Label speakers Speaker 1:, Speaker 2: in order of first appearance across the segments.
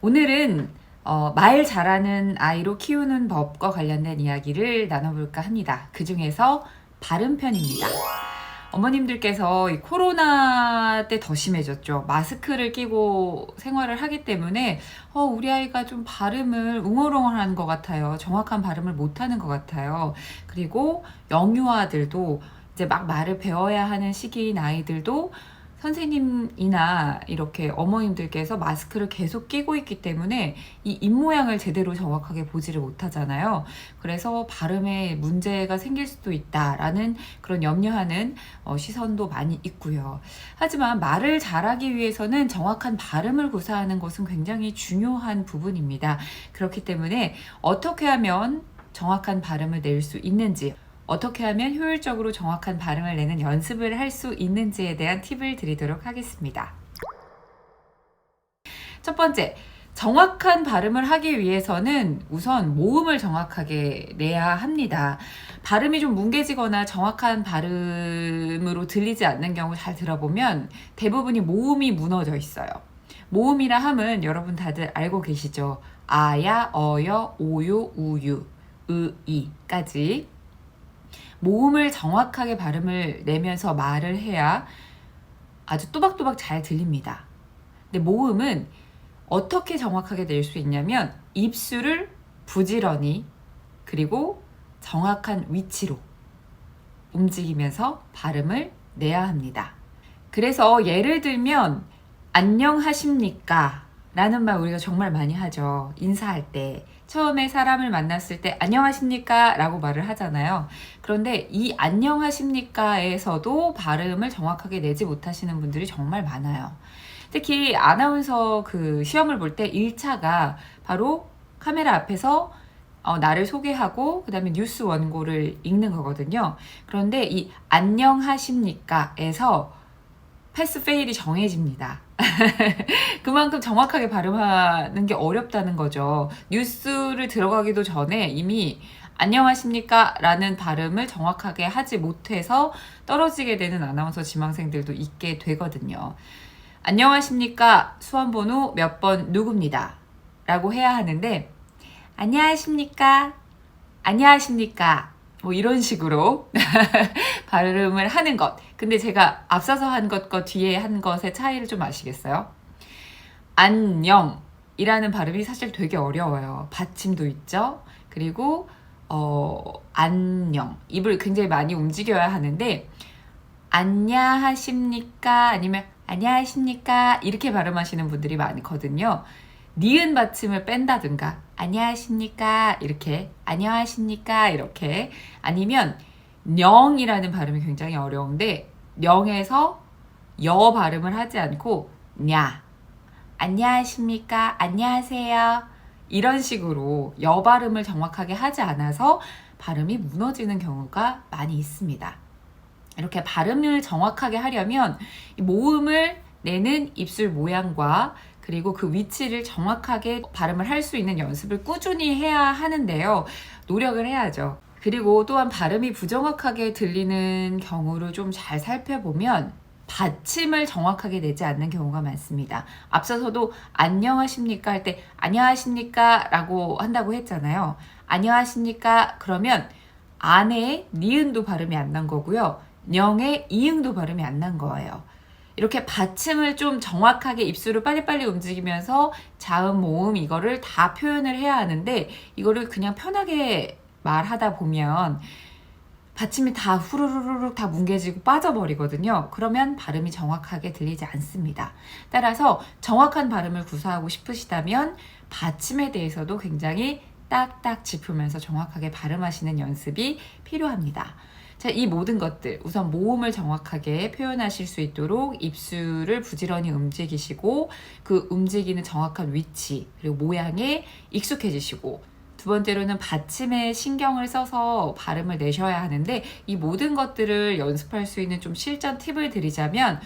Speaker 1: 오늘은 어, 말 잘하는 아이로 키우는 법과 관련된 이야기를 나눠볼까 합니다. 그 중에서 발음 편입니다. 어머님들께서 이 코로나 때 더 심해졌죠. 마스크를 끼고 생활을 하기 때문에 어, 우리 아이가 좀 발음을 웅얼웅얼하는 것 같아요. 정확한 발음을 못하는 것 같아요. 그리고 영유아들도 이제 막 말을 배워야 하는 시기인 아이들도 선생님이나 이렇게 어머님들께서 마스크를 계속 끼고 있기 때문에 이 입모양을 제대로 정확하게 보지를 못하잖아요. 그래서 발음에 문제가 생길 수도 있다라는 그런 염려하는 어, 시선도 많이 있고요. 하지만 말을 잘하기 위해서는 정확한 발음을 구사하는 것은 굉장히 중요한 부분입니다. 그렇기 때문에 어떻게 하면 정확한 발음을 낼 수 있는지 어떻게 하면 효율적으로 정확한 발음을 내는 연습을 할 수 있는지에 대한 팁을 드리도록 하겠습니다. 첫 번째, 정확한 발음을 하기 위해서는 우선 모음을 정확하게 내야 합니다. 발음이 좀 뭉개지거나 정확한 발음으로 들리지 않는 경우 잘 들어보면 대부분이 모음이 무너져 있어요. 모음이라 함은 여러분 다들 알고 계시죠? 아야, 어여, 오요, 우유, 으, 이까지. 모음을 정확하게 발음을 내면서 말을 해야 아주 또박또박 잘 들립니다. 근데 모음은 어떻게 정확하게 낼 수 있냐면 입술을 부지런히 그리고 정확한 위치로 움직이면서 발음을 내야 합니다. 그래서 예를 들면 안녕하십니까? 라는 말 우리가 정말 많이 하죠. 인사할 때. 처음에 사람을 만났을 때 안녕하십니까? 라고 말을 하잖아요. 그런데 이 안녕하십니까에서도 발음을 정확하게 내지 못하시는 분들이 정말 많아요. 특히 아나운서 그 시험을 볼 때 1차가 바로 카메라 앞에서 어, 나를 소개하고 그 다음에 뉴스 원고를 읽는 거거든요. 그런데 이 안녕하십니까에서 패스 페일이 정해집니다. 그만큼 정확하게 발음하는 게 어렵다는 거죠. 뉴스를 들어가기도 전에 이미 안녕하십니까? 라는 발음을 정확하게 하지 못해서 떨어지게 되는 아나운서 지망생들도 있게 되거든요. 안녕하십니까? 수험번호 몇 번 누굽니다. 라고 해야 하는데, 안녕하십니까? 안녕하십니까? 뭐 이런 식으로 발음을 하는 것. 근데 제가 앞서서 한 것과 뒤에 한 것의 차이를 좀 아시겠어요? 안녕 이라는 발음이 사실 되게 어려워요. 받침도 있죠. 그리고 어, 안녕. 입을 굉장히 많이 움직여야 하는데, 안녕하십니까? 아니면 안녕하십니까? 이렇게 발음하시는 분들이 많거든요. 니은 받침을 뺀다든가, 안녕하십니까? 이렇게, 안녕하십니까? 이렇게. 아니면, 령이라는 발음이 굉장히 어려운데, 령에서 여 발음을 하지 않고, 냐. 안녕하십니까? 안녕하세요. 이런 식으로 여 발음을 정확하게 하지 않아서 발음이 무너지는 경우가 많이 있습니다. 이렇게 발음을 정확하게 하려면 이 모음을 내는 입술 모양과 그리고 그 위치를 정확하게 발음을 할 수 있는 연습을 꾸준히 해야 하는데요. 노력을 해야죠. 그리고 또한 발음이 부정확하게 들리는 경우를 좀 잘 살펴보면 받침을 정확하게 내지 않는 경우가 많습니다. 앞서서도 안녕하십니까 할 때 안녕하십니까 라고 한다고 했잖아요. 안녕하십니까 그러면 안에 니은도 발음이 안 난 거고요. 령의 이응도 발음이 안 난 거예요. 이렇게 받침을 좀 정확하게 입술을 빨리빨리 움직이면서 자음, 모음 이거를 다 표현을 해야 하는데 이거를 그냥 편하게 말하다 보면 받침이 다 후루루룩 다 뭉개지고 빠져버리거든요. 그러면 발음이 정확하게 들리지 않습니다. 따라서 정확한 발음을 구사하고 싶으시다면 받침에 대해서도 굉장히 딱딱 짚으면서 정확하게 발음하시는 연습이 필요합니다. 자, 이 모든 것들 우선 모음을 정확하게 표현하실 수 있도록 입술을 부지런히 움직이시고 그 움직이는 정확한 위치 그리고 모양에 익숙해지시고 두 번째로는 받침에 신경을 써서 발음을 내셔야 하는데 이 모든 것들을 연습할 수 있는 좀 실전 팁을 드리자면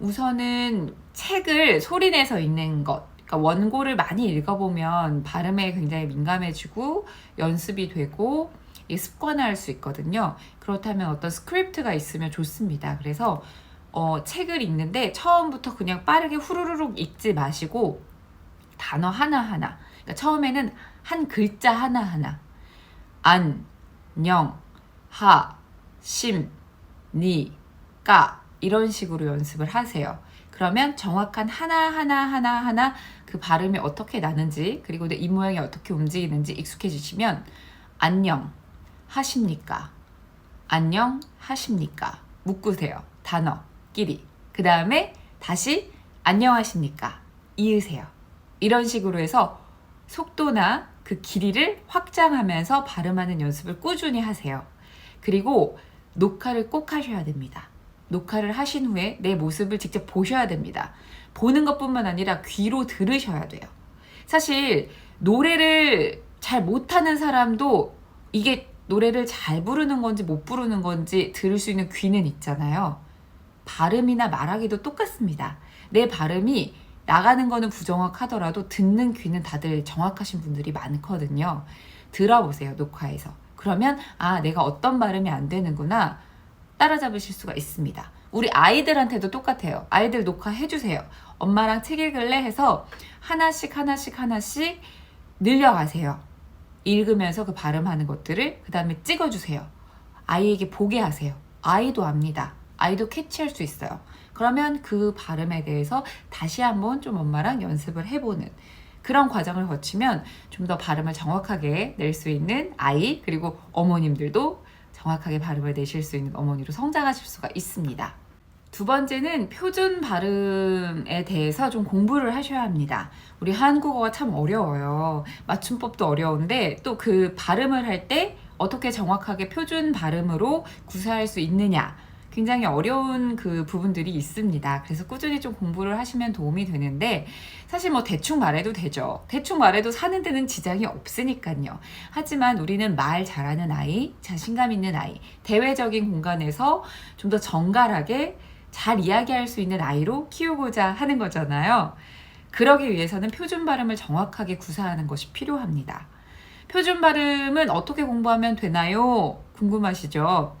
Speaker 1: 우선은 책을 소리내서 읽는 것 그러니까 원고를 많이 읽어보면 발음에 굉장히 민감해지고 연습이 되고 이 습관화할 수 있거든요. 그렇다면 어떤 스크립트가 있으면 좋습니다. 그래서 어, 책을 읽는데 처음부터 그냥 빠르게 후루룩 읽지 마시고 단어 하나하나. 그러니까 처음에는 한 글자 하나하나. 안, 영, 하, 심, 니, 까. 이런 식으로 연습을 하세요. 그러면 정확한 하나하나 하나하나 그 발음이 어떻게 나는지 그리고 내 입 모양이 어떻게 움직이는지 익숙해지시면 안녕 하십니까? 안녕 하십니까? 묶으세요. 단어끼리. 그 다음에 다시 안녕하십니까? 이으세요. 이런 식으로 해서 속도나 그 길이를 확장하면서 발음하는 연습을 꾸준히 하세요. 그리고 녹화를 꼭 하셔야 됩니다. 녹화를 하신 후에 내 모습을 직접 보셔야 됩니다. 보는 것뿐만 아니라 귀로 들으셔야 돼요. 사실 노래를 잘 못하는 사람도 이게 노래를 잘 부르는 건지 못 부르는 건지 들을 수 있는 귀는 있잖아요. 발음이나 말하기도 똑같습니다. 내 발음이 나가는 거는 부정확하더라도 듣는 귀는 다들 정확하신 분들이 많거든요. 들어보세요, 녹화에서. 그러면, 아, 내가 어떤 발음이 안 되는구나. 따라잡으실 수가 있습니다. 우리 아이들한테도 똑같아요. 아이들 녹화해주세요. 엄마랑 책 읽을래 해서 하나씩 하나씩 하나씩 늘려가세요. 읽으면서 그 발음하는 것들을 그 다음에 찍어주세요. 아이에게 보게 하세요. 아이도 압니다. 아이도 캐치할 수 있어요. 그러면 그 발음에 대해서 다시 한번 좀 엄마랑 연습을 해보는 그런 과정을 거치면 좀 더 발음을 정확하게 낼 수 있는 아이 그리고 어머님들도 정확하게 발음을 내실 수 있는 어머니로 성장하실 수가 있습니다. 두 번째는 표준 발음에 대해서 좀 공부를 하셔야 합니다. 우리 한국어가 참 어려워요. 맞춤법도 어려운데 또 그 발음을 할 때 어떻게 정확하게 표준 발음으로 구사할 수 있느냐. 굉장히 어려운 그 부분들이 있습니다. 그래서 꾸준히 좀 공부를 하시면 도움이 되는데 사실 뭐 대충 말해도 되죠. 대충 말해도 사는 데는 지장이 없으니까요. 하지만 우리는 말 잘하는 아이, 자신감 있는 아이, 대외적인 공간에서 좀 더 정갈하게 잘 이야기할 수 있는 아이로 키우고자 하는 거잖아요. 그러기 위해서는 표준 발음을 정확하게 구사하는 것이 필요합니다. 표준 발음은 어떻게 공부하면 되나요? 궁금하시죠?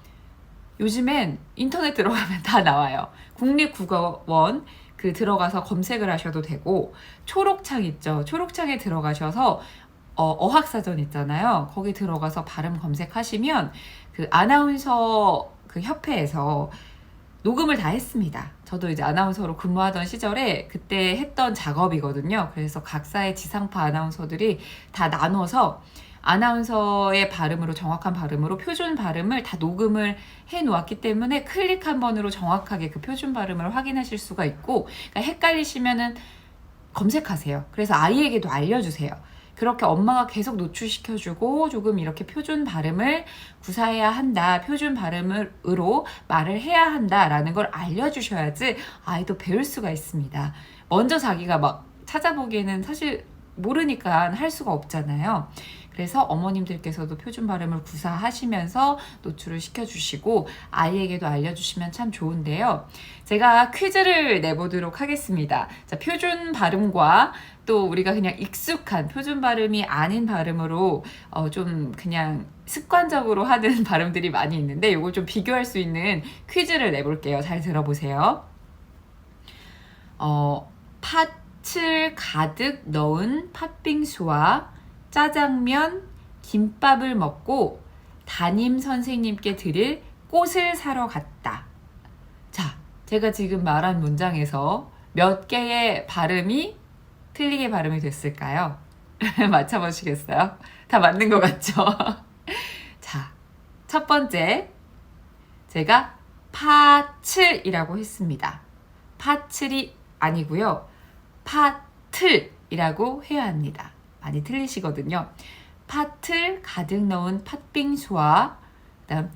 Speaker 1: 요즘엔 인터넷 들어가면 다 나와요. 국립국어원 그 들어가서 검색을 하셔도 되고 초록창 있죠. 초록창에 들어가셔서 어, 학사전 있잖아요. 거기 들어가서 발음 검색하시면 그 아나운서 그 협회에서 녹음을 다 했습니다. 저도 이제 아나운서로 근무하던 시절에 그때 했던 작업이거든요. 그래서 각사의 지상파 아나운서들이 다 나눠서 아나운서의 발음으로 정확한 발음으로 표준 발음을 다 녹음을 해 놓았기 때문에 클릭 한 번으로 정확하게 그 표준 발음을 확인하실 수가 있고 그러니까 헷갈리시면은 검색하세요. 그래서 아이에게도 알려주세요. 그렇게 엄마가 계속 노출시켜주고 조금 이렇게 표준 발음을 구사해야 한다. 표준 발음으로 말을 해야 한다라는 걸 알려주셔야지 아이도 배울 수가 있습니다. 먼저 자기가 막 찾아보기에는 사실 모르니까 할 수가 없잖아요. 그래서 어머님들께서도 표준 발음을 구사하시면서 노출을 시켜주시고 아이에게도 알려주시면 참 좋은데요. 제가 퀴즈를 내보도록 하겠습니다. 자, 표준 발음과 또 우리가 그냥 익숙한 표준 발음이 아닌 발음으로 어, 좀 그냥 습관적으로 하는 발음들이 많이 있는데 이걸 좀 비교할 수 있는 퀴즈를 내볼게요. 잘 들어보세요. 어, 팥을 가득 넣은 팥빙수와 짜장면, 김밥을 먹고 담임 선생님께 드릴 꽃을 사러 갔다. 자, 제가 지금 말한 문장에서 몇 개의 발음이 틀리게 발음이 됐을까요? 맞춰보시겠어요? 다 맞는 것 같죠? 자, 첫 번째. 제가 파칠이라고 했습니다. 파칠이 아니고요. 파틀이라고 해야 합니다. 많이 틀리시거든요. 팥을 가득 넣은 팥빙수와 그다음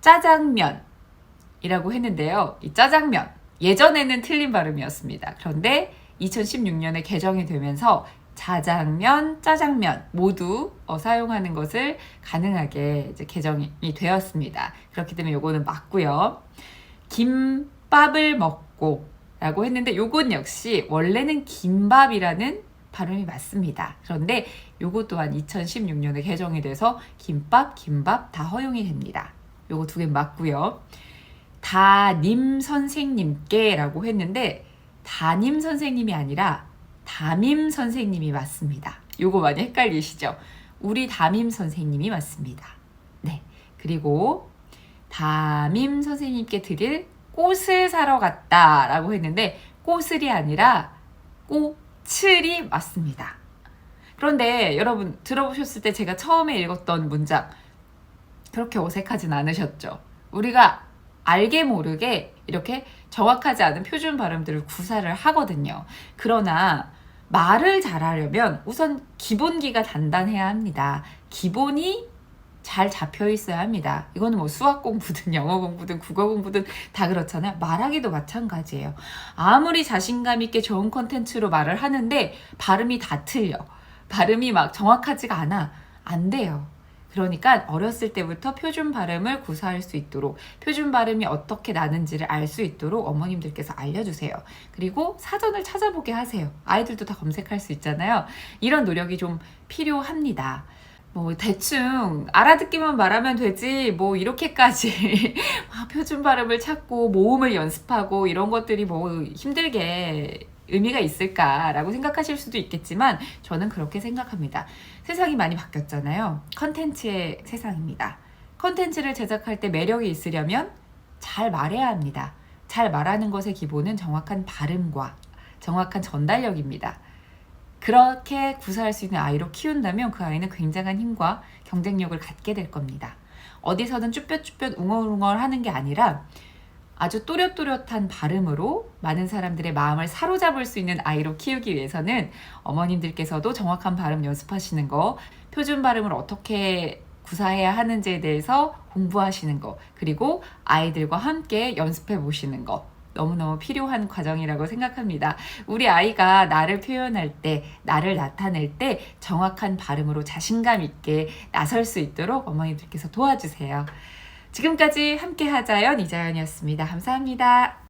Speaker 1: 짜장면이라고 했는데요. 이 짜장면 예전에는 틀린 발음이었습니다. 그런데 2016년에 개정이 되면서 자장면, 짜장면 모두 어, 사용하는 것을 가능하게 이제 개정이 되었습니다. 그렇기 때문에 요거는 맞고요. 김밥을 먹고 라고 했는데 요건 역시 원래는 김밥이라는 발음이 맞습니다. 그런데 요거 또한 2016년에 개정이 돼서 김밥, 김밥 다 허용이 됩니다. 요거 두 개 맞고요. 다님 선생님께 라고 했는데 담임 선생님이 아니라 담임 선생님이 맞습니다. 요거 많이 헷갈리시죠? 우리 담임 선생님이 맞습니다. 네. 그리고 담임 선생님께 드릴 꽃을 사러 갔다라고 했는데 꽃을이 아니라 꽃 을이 맞습니다. 그런데 여러분 들어보셨을 때 제가 처음에 읽었던 문장 그렇게 어색하진 않으셨죠? 우리가 알게 모르게 이렇게 정확하지 않은 표준 발음들을 구사를 하거든요. 그러나 말을 잘하려면 우선 기본기가 단단해야 합니다. 기본이 잘 잡혀 있어야 합니다. 이거는 뭐 수학 공부든 영어 공부든 국어 공부든 다 그렇잖아요. 말하기도 마찬가지예요. 아무리 자신감 있게 좋은 컨텐츠로 말을 하는데 발음이 다 틀려. 발음이 막 정확하지가 않아. 안 돼요. 그러니까 어렸을 때부터 표준 발음을 구사할 수 있도록 표준 발음이 어떻게 나는지를 알 수 있도록 어머님들께서 알려주세요. 그리고 사전을 찾아보게 하세요. 아이들도 다 검색할 수 있잖아요. 이런 노력이 좀 필요합니다. 뭐 대충 알아듣기만 말하면 되지 뭐 이렇게까지 막 표준 발음을 찾고 모음을 연습하고 이런 것들이 뭐 힘들게 의미가 있을까라고 생각하실 수도 있겠지만 저는 그렇게 생각합니다. 세상이 많이 바뀌었잖아요. 컨텐츠의 세상입니다. 컨텐츠를 제작할 때 매력이 있으려면 잘 말해야 합니다. 잘 말하는 것의 기본은 정확한 발음과 정확한 전달력입니다. 그렇게 구사할 수 있는 아이로 키운다면 그 아이는 굉장한 힘과 경쟁력을 갖게 될 겁니다. 어디서든 쭈뼛쭈뼛 웅얼웅얼 하는 게 아니라 아주 또렷또렷한 발음으로 많은 사람들의 마음을 사로잡을 수 있는 아이로 키우기 위해서는 어머님들께서도 정확한 발음 연습하시는 거, 표준 발음을 어떻게 구사해야 하는지에 대해서 공부하시는 거, 그리고 아이들과 함께 연습해 보시는 거. 너무너무 필요한 과정이라고 생각합니다. 우리 아이가 나를 표현할 때, 나를 나타낼 때 정확한 발음으로 자신감 있게 나설 수 있도록 어머니들께서 도와주세요. 지금까지 함께 하자연 이자연이었습니다. 감사합니다.